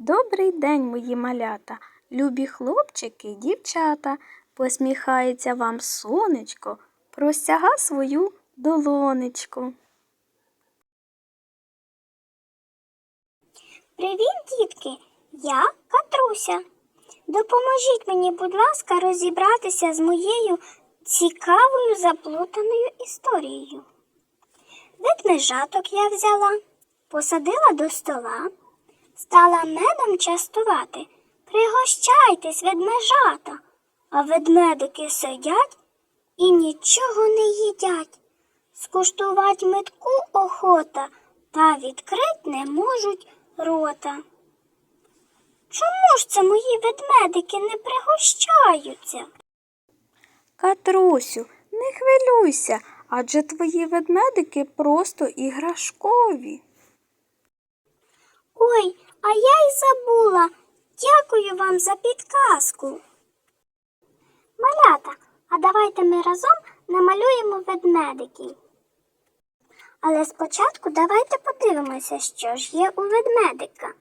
Добрий день, мої малята, любі хлопчики дівчата. Посміхається вам сонечко, простяга свою долонечку. Привіт, дітки! Я Катруся. Допоможіть мені, будь ласка, розібратися з моєю цікавою заплутаною історією. Ведмежаток я взяла, посадила до стола, стала медом частувати. Пригощайтесь, ведмежата, а ведмедики сидять і нічого не їдять. Скуштувати метку охота, та відкрить не можуть рота. Чому ж це мої ведмедики не пригощаються? Катрусю, не хвилюйся, адже твої ведмедики просто іграшкові. Ой, а я й забула. Дякую вам за підказку. Малята, а давайте ми разом намалюємо ведмедиків. Але спочатку давайте подивимося, що ж є у ведмедика.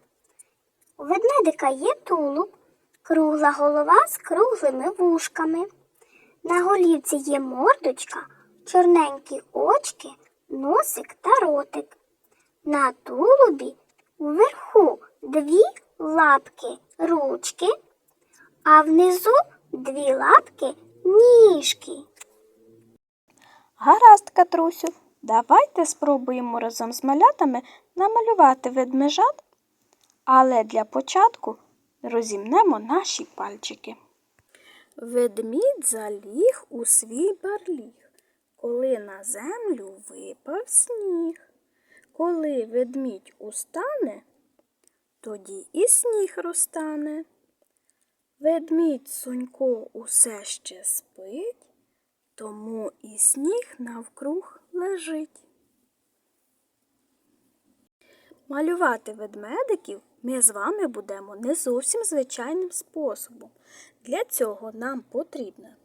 У ведмедика є тулуб, кругла голова з круглими вушками. На голівці є мордочка, чорненькі очки, носик та ротик. На тулубі вверху дві лапки ручки, а внизу дві лапки ніжки. Гаразд, Катрусю, давайте спробуємо разом з малятами намалювати ведмежат, але для початку розімнемо наші пальчики. Ведмідь заліг у свій барліг, коли на землю випав сніг. Коли ведмідь устане, тоді і сніг розтане. Ведмідь Сонько усе ще спить, тому і сніг навкруг лежить. Малювати ведмедиків ми з вами будемо не зовсім звичайним способом. Для цього нам потрібна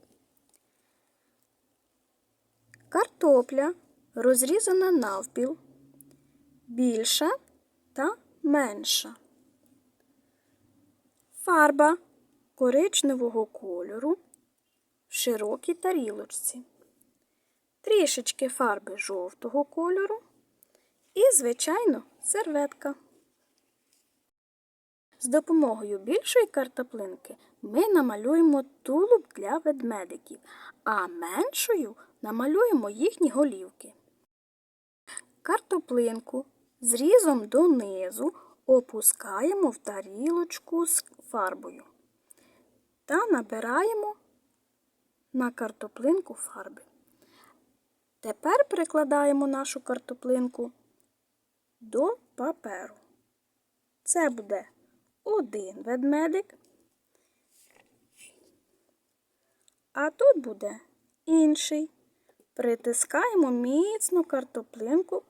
картопля, розрізана навпіл, більша та менша, фарба коричневого кольору в широкій тарілочці, трішечки фарби жовтого кольору і, звичайно, серветка. З допомогою більшої картоплинки ми намалюємо тулуб для ведмедиків, а меншою намалюємо їхні голівки. Картоплинку зрізом донизу опускаємо в тарілочку з фарбою та набираємо на картоплинку фарби. Тепер прикладаємо нашу картоплинку до паперу. Це буде один ведмедик, а тут буде інший. Притискаємо міцно картоплинку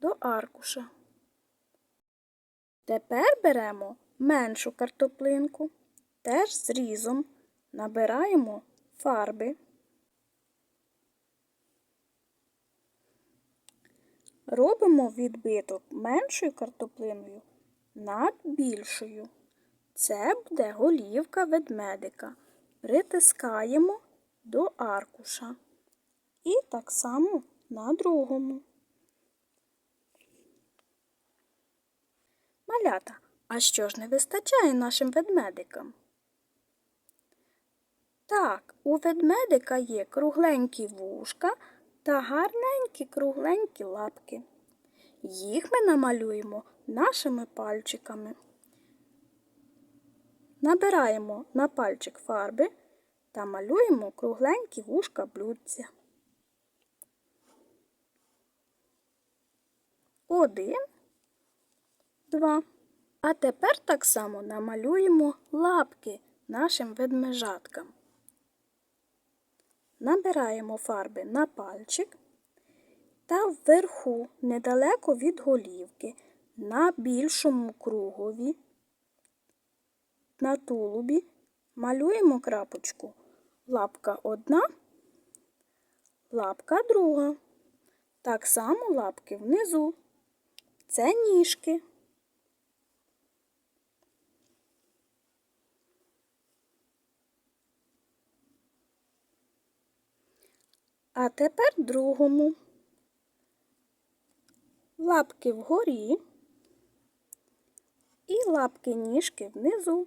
до аркуша. Тепер беремо меншу картоплинку, теж зрізом набираємо фарби. Робимо відбиток меншою картоплиною над більшою. Це буде голівка ведмедика. Притискаємо до аркуша. І так само на другому. Малята, а що ж не вистачає нашим ведмедикам? Так, у ведмедика є кругленькі вушка та гарненькі кругленькі лапки. Їх ми намалюємо нашими пальчиками. Набираємо на пальчик фарби та малюємо кругленькі вушка блюдця. Один, два. А тепер так само намалюємо лапки нашим ведмежаткам. Набираємо фарби на пальчик та вверху, недалеко від голівки, на більшому кругові, на тулубі малюємо крапочку. Лапка одна, лапка друга. Так само лапки внизу. Це ніжки. А тепер другому. Лапки вгорі і лапки ніжки внизу.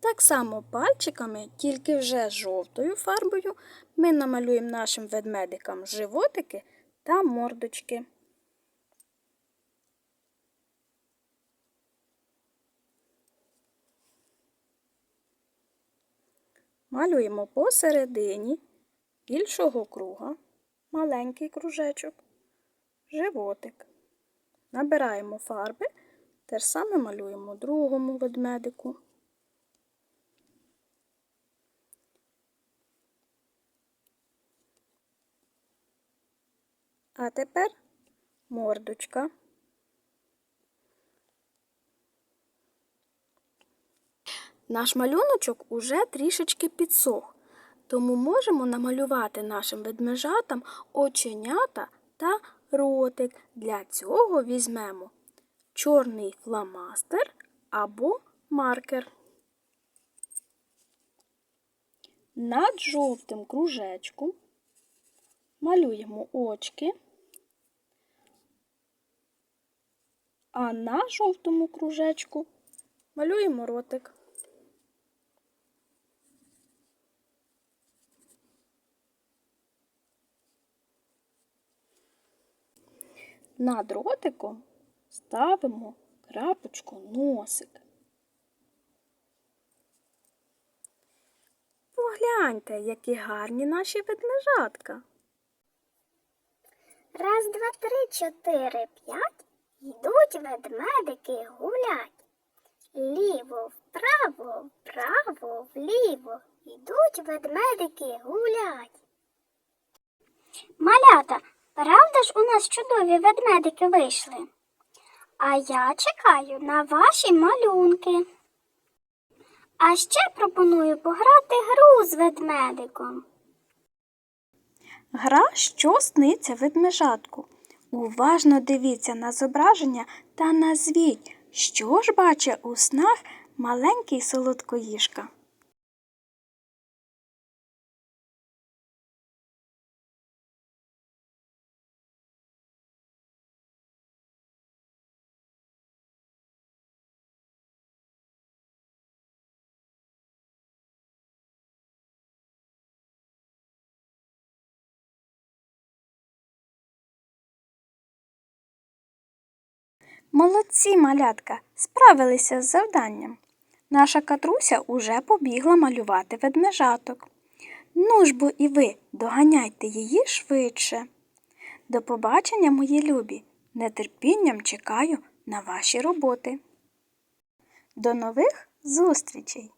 Так само пальчиками, тільки вже жовтою фарбою, ми намалюємо нашим ведмедикам животики та мордочки. Малюємо посередині більшого круга, маленький кружечок, животик. Набираємо фарби, те ж саме малюємо другому ведмедику. А тепер мордочка. Наш малюночок уже трішечки підсох, тому можемо намалювати нашим ведмежатам оченята та ротик. Для цього візьмемо чорний фломастер або маркер. Над жовтим кружечком малюємо очки, а на жовтому кружечку малюємо ротик. Над ротиком ставимо крапочку носик. Погляньте, які гарні наші ведмежатка. Раз, два, три, чотири, п'ять. Йдуть ведмедики гулять. Ліво, вправо, вправо, вліво. Йдуть ведмедики гулять. Малята, правда ж у нас чудові ведмедики вийшли? А я чекаю на ваші малюнки. А ще пропоную пограти гру з ведмедиком. Гра що сниться ведмежатку. Уважно дивіться на зображення та назвіть, що ж бачить у снах маленький солодкоїжка. Молодці, малятка, справилися з завданням. Наша катруся уже побігла малювати ведмежаток. Ну ж бо і ви доганяйте її швидше. До побачення, мої любі, нетерпінням чекаю на ваші роботи. До нових зустрічей!